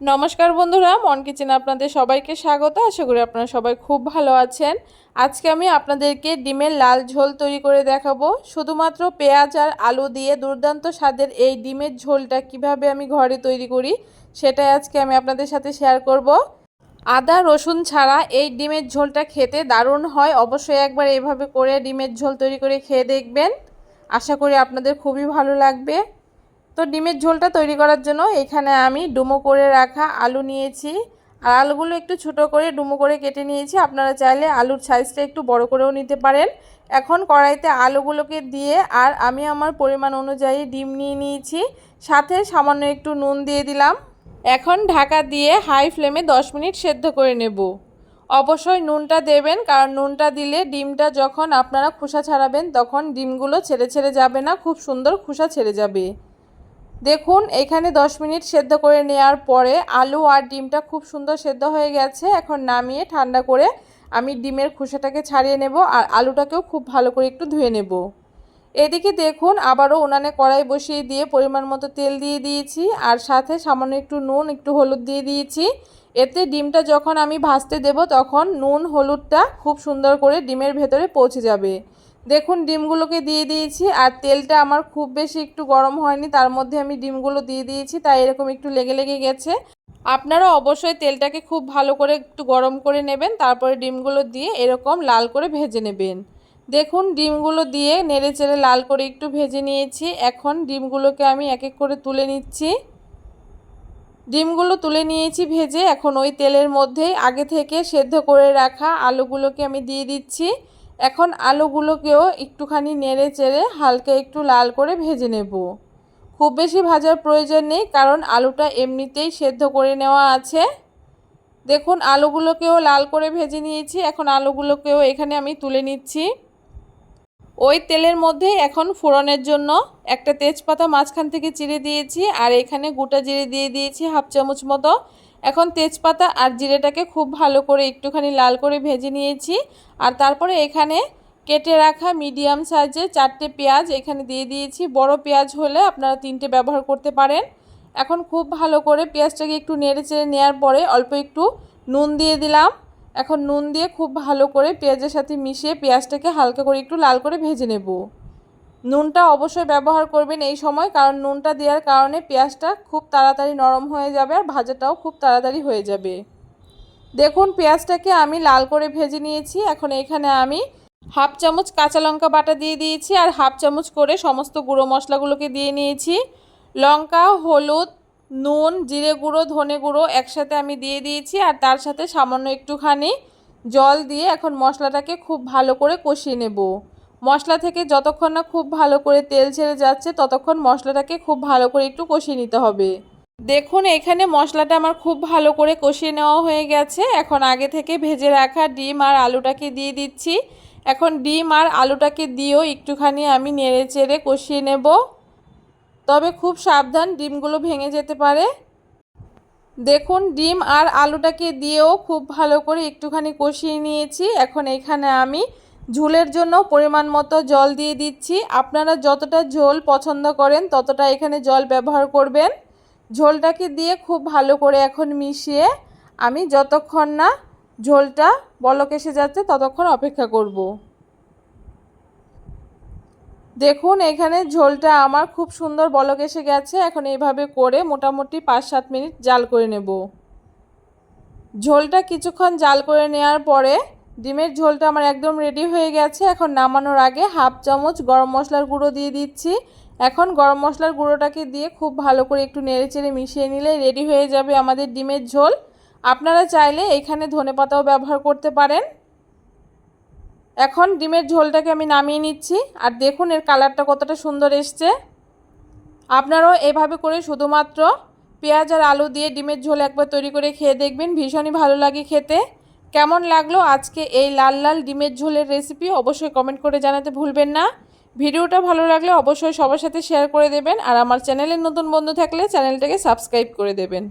নমস্কার বন্ধুরা, মন কিচেনে আপনাদের সবাইকে স্বাগত। আশা করি আপনারা সবাই খুব ভালো আছেন। আজকে আমি আপনাদেরকে ডিমের লাল ঝোল তৈরি করে দেখাবো। শুধুমাত্র পেঁয়াজ আর আলু দিয়ে দুর্দান্ত স্বাদের এই ডিমের ঝোলটা কীভাবে আমি ঘরে তৈরি করি, সেটাই আজকে আমি আপনাদের সাথে শেয়ার করব। আদা, রসুন ছাড়া এই ডিমের ঝোলটা খেতে দারুণ হয়। অবশ্যই একবার এভাবে করে ডিমের ঝোল তৈরি করে খেয়ে দেখবেন। আশা করি আপনাদের খুবই ভালো লাগবে। তো ডিমের ঝোলটা তৈরি করার জন্য এখানে আমি ডুমো করে রাখা আলু নিয়েছি। আর আলুগুলো একটু ছোট করে ডুমো করে কেটে নিয়েছি। আপনারা চাইলে আলুর সাইজটা একটু বড় করেও নিতে পারেন। এখন কড়াইতে আলুগুলোকে দিয়ে আর আমি আমার পরিমাণ অনুযায়ী ডিম নিয়ে নিয়েছি। সাথে সামান্য একটু নুন দিয়ে দিলাম। এখন ঢাকা দিয়ে হাই ফ্লেমে 10 মিনিট সেদ্ধ করে নেব। অবশ্যই নুনটা দেবেন, কারণ নুনটা দিলে ডিমটা যখন আপনারা খোসা ছাড়াবেন, তখন ডিমগুলো ছেড়ে ছেড়ে যাবে না, খুব সুন্দর খোসা ছেড়ে যাবে। দেখুন, এখানে 10 মিনিট সেদ্ধ করে নেওয়ার পরে আলু আর ডিমটা খুব সুন্দর সেদ্ধ হয়ে গেছে। এখন নামিয়ে ঠান্ডা করে আমি ডিমের খোসাটাকে ছাড়িয়ে নেব আর আলুটাকেও খুব ভালো করে একটু ধুয়ে নেব। এদিকে দেখুন, আবারও উনানে কড়াই বসিয়ে দিয়ে পরিমাণ মতো তেল দিয়ে দিয়েছি আর সাথে সামান্য একটু নুন, একটু হলুদ দিয়ে দিয়েছি। এতে ডিমটা যখন আমি ভাজতে দেব তখন নুন, হলুদটা খুব সুন্দর করে ডিমের ভেতরে পৌঁছে যাবে। দেখুন, ডিমগুলোকে দিয়ে দিয়েছি আর তেলটা আমার খুব বেশি একটু গরম হয়নি, তার মধ্যে আমি ডিমগুলো দিয়ে দিয়েছি, তাই এরকম একটু লেগে লেগে গেছে। আপনারা অবশ্যই তেলটাকে খুব ভালো করে একটু গরম করে নেবেন, তারপরে ডিমগুলো দিয়ে এরকম লাল করে ভেজে নেবেন। দেখুন, ডিমগুলো দিয়ে নেড়ে চেড়ে লাল করে একটু ভেজে নিয়েছি, এখন ডিমগুলোকে আমি এক এক করে তুলে নিচ্ছি। ডিমগুলো তুলে নিয়েছি ভেজে, এখন ওই তেলের মধ্যে আগে থেকে সেদ্ধ করে রাখা আলুগুলোকে আমি দিয়ে দিচ্ছি। এখন আলুগুলোকেও একটুখানি নেড়ে চেড়ে হালকা একটু লাল করে ভেজে নেব। খুব বেশি ভাজার প্রয়োজন নেই, কারণ আলুটা এমনিতেই সেদ্ধ করে নেওয়া আছে। দেখুন, আলুগুলোকেও লাল করে ভেজে নিয়েছি। এখন আলুগুলোকেও এখানে আমি তুলে নিচ্ছি। ওই তেলের মধ্যে এখন ফোড়নের জন্য একটা তেজপাতা মাঝখান থেকে চিড়ে দিয়েছি, আর এখানে গোটা জিরে দিয়ে দিয়েছি হাফ চামচ মতো। এখন তেজপাতা আর জিরেটাকে খুব ভালো করে একটুখানি লাল করে ভেজে নিয়েছি। আর তারপরে এখানে কেটে রাখা মিডিয়াম সাইজের চারটে পেঁয়াজ এখানে দিয়ে দিয়েছি। বড় পেঁয়াজ হলে আপনারা তিনটে ব্যবহার করতে পারেন। এখন খুব ভালো করে পেঁয়াজটাকে একটু নেড়ে চেড়ে নেওয়ার পরে অল্প একটু নুন দিয়ে দিলাম। এখন নুন দিয়ে খুব ভালো করে পেঁয়াজের সাথে মিশিয়ে পেঁয়াজটাকে হালকা করে একটু লাল করে ভেজে নেব। নুনটা অবশ্যই ব্যবহার করবেন এই সময়, কারণ নুনটা দেওয়ার কারণে পেঁয়াজটা খুব তাড়াতাড়ি নরম হয়ে যাবে আর ভাজাটাও খুব তাড়াতাড়ি হয়ে যাবে। দেখুন, পেঁয়াজটাকে আমি লাল করে ভেজে নিয়েছি। এখন এখানে আমি হাফ চামচ কাঁচা লঙ্কা বাটা দিয়ে দিয়েছি আর হাফ চামচ করে সমস্ত গুঁড়ো মশলাগুলোকে দিয়ে নিয়েছি। লঙ্কা, হলুদ, নুন, জিরে গুঁড়ো, ধনে গুঁড়ো একসাথে আমি দিয়ে দিয়েছি আর তার সাথে সামান্য একটুখানি জল দিয়ে এখন মশলাটাকে খুব ভালো করে কষিয়ে নেব। মশলা থেকে যতক্ষণ না খুব ভালো করে তেল ছেড়ে যাচ্ছে, ততক্ষণ মশলাটাকে খুব ভালো করে একটু কষিয়ে নিতে হবে। দেখুন, এখানে মশলাটা আমার খুব ভালো করে কষিয়ে নেওয়া হয়ে গেছে। এখন আগে থেকে ভেজে রাখা ডিম আর আলুটাকে দিয়ে দিচ্ছি। এখন ডিম আর আলুটাকে দিয়েও একটুখানি আমি নেড়ে চেড়ে কষিয়ে নেব। তবে খুব সাবধান, ডিমগুলো ভেঙে যেতে পারে। দেখুন, ডিম আর আলুটাকে দিয়েও খুব ভালো করে একটুখানি কষিয়ে নিয়েছি। এখন এখানে আমি ঝোলের জন্য পরিমাণ মতো জল দিয়ে দিচ্ছি। আপনারা যতটা ঝোল পছন্দ করেন, ততটা এখানে জল ব্যবহার করবেন। ঝোলটাকে দিয়ে খুব ভালো করে এখন মিশিয়ে আমি যতক্ষণ না ঝোলটা বলক এসে যাচ্ছে, ততক্ষণ অপেক্ষা করব। দেখুন, এখানে ঝোলটা আমার খুব সুন্দর বলক এসে গেছে। এখন এইভাবে করে মোটামুটি পাঁচ সাত মিনিট জাল করে নেব। ঝোলটা কিছুক্ষণ জাল করে নেওয়ার পরে ডিমের ঝোলটা আমার একদম রেডি হয়ে গেছে। এখন নামানোর আগে হাফ চামচ গরম মশলার গুঁড়ো দিয়ে দিচ্ছি। এখন গরম মশলার গুঁড়োটাকে দিয়ে খুব ভালো করে একটু নেড়ে চেড়ে মিশিয়ে নিলে রেডি হয়ে যাবে আমাদের ডিমের ঝোল। আপনারা চাইলে এখানে ধনে পাতাও ব্যবহার করতে পারেন। এখন ডিমের ঝোলটাকে আমি নামিয়ে নিচ্ছি। আর দেখুন এর কালারটা কতটা সুন্দর এসছে। আপনারাও এভাবে করে শুধুমাত্র পেঁয়াজ আর আলু দিয়ে ডিমের ঝোল একবার তৈরি করে খেয়ে দেখবেন। ভীষণই ভালো লাগে খেতে। কেমন লাগল আজকে এই লাল লাল ডিমের ঝোলের রেসিপি অবশ্যই কমেন্ট করে জানাতে ভুলবেন না। ভিডিওটা ভালো লাগলে অবশ্যই সবার সাথে শেয়ার করে দেবেন আর আমার চ্যানেলের নতুন বন্ধু থাকলে চ্যানেলটাকে সাবস্ক্রাইব করে দেবেন।